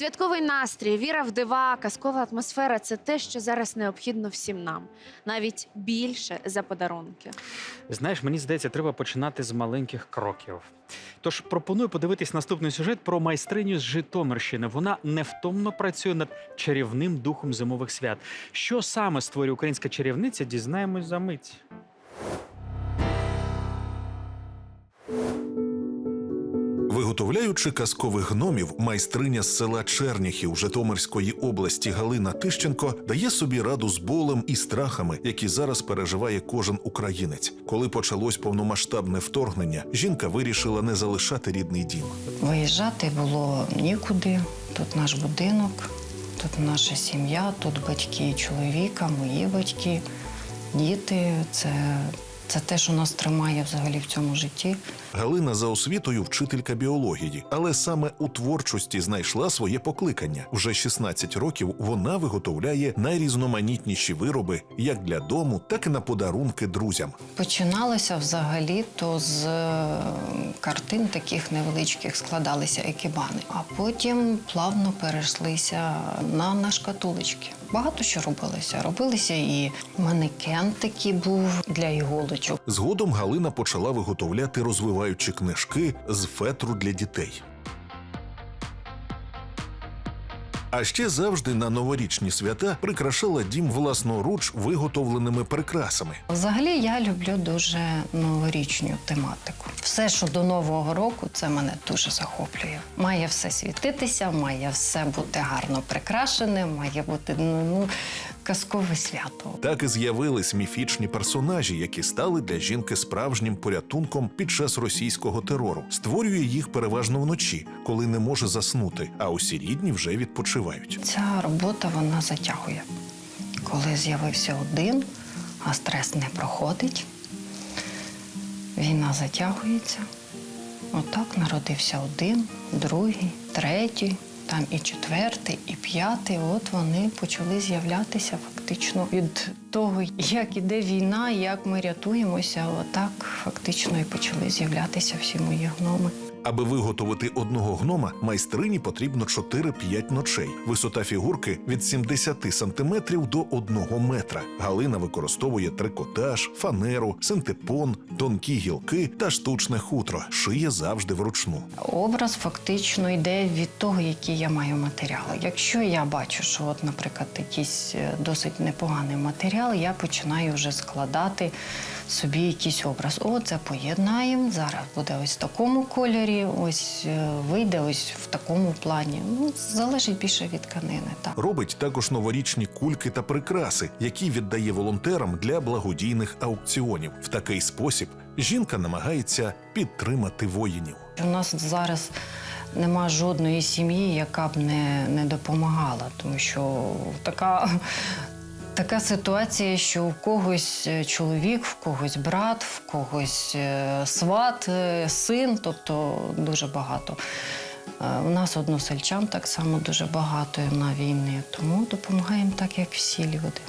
Святковий настрій, віра в дива, казкова атмосфера це те, що зараз необхідно всім нам, навіть більше за подарунки. Знаєш, мені здається, треба починати з маленьких кроків. Тож пропоную подивитись наступний сюжет про майстриню з Житомирщини. Вона невтомно працює над чарівним духом зимових свят. Що саме створює українська чарівниця, дізнаємось за мить. Виготовляючи казкових гномів, майстриня з села Черніхів Житомирської області Галина Тищенко дає собі раду з болем і страхами, які зараз переживає кожен українець. Коли почалось повномасштабне вторгнення, жінка вирішила не залишати рідний дім. Виїжджати було нікуди. Тут наш будинок, тут наша сім'я, тут батьки чоловіка, мої батьки, діти. Це, це те, що нас тримає взагалі в цьому житті. Галина за освітою вчителька біології, але саме у творчості знайшла своє покликання. Вже 16 років вона виготовляє найрізноманітніші вироби як для дому, так і на подарунки друзям. Починалося взагалі то з е, картин таких невеличких складалися екібани, а потім плавно перейшлися на, на шкатулочки. Багато що робилося. Робилися і манекен такий був для іголочок. Згодом Галина почала виготовляти розвиваючі книжки з фетру для дітей. А ще завжди на новорічні свята прикрашала дім власноруч виготовленими прикрасами. Взагалі я люблю дуже новорічну тематику. Все, що до Нового року, це мене дуже захоплює. Має все світитися, має все бути гарно прикрашене, має бути ну, ну казкове свято. Так і з'явились міфічні персонажі, які стали для жінки справжнім порятунком під час російського терору. Створює їх переважно вночі, коли не може заснути, а усі рідні вже відпочивають. Ця робота вона затягує. Коли з'явився один, а стрес не проходить, війна затягується. Отак народився один, другий, третій, там і четвертий, і п'ятий. От вони почали з'являтися фактично від того, як іде війна, як ми рятуємося. Отак фактично і почали з'являтися всі мої гноми. Аби виготовити одного гнома, майстрині потрібно 4-5 ночей. Висота фігурки від 70 сантиметрів до 1 метра. Галина використовує трикотаж, фанеру, синтепон, тонкі гілки та штучне хутро. Шиє завжди вручну. Образ фактично йде від того, які я маю матеріали. Якщо я бачу, що, от, наприклад, якийсь е, досить непоганий матеріал, я починаю вже складати собі якийсь образ. О, це поєднаємо. Зараз буде ось в такому кольорі, ось е, вийде ось в такому плані. Ну, залежить більше від тканини. Так. Робить також новорічні кульки та прикраси, які віддає волонтерам для благодійних аукціонів. В такий спосіб жінка намагається підтримати воїнів. У нас зараз нема жодної сім'ї, яка б не, не допомагала, тому що така. Така ситуація, що в когось е, чоловік, в когось брат, в когось е, сват, е, син, тобто дуже багато. У нас односельчан так само дуже багато на війни, тому допомагаємо так, як всі люди.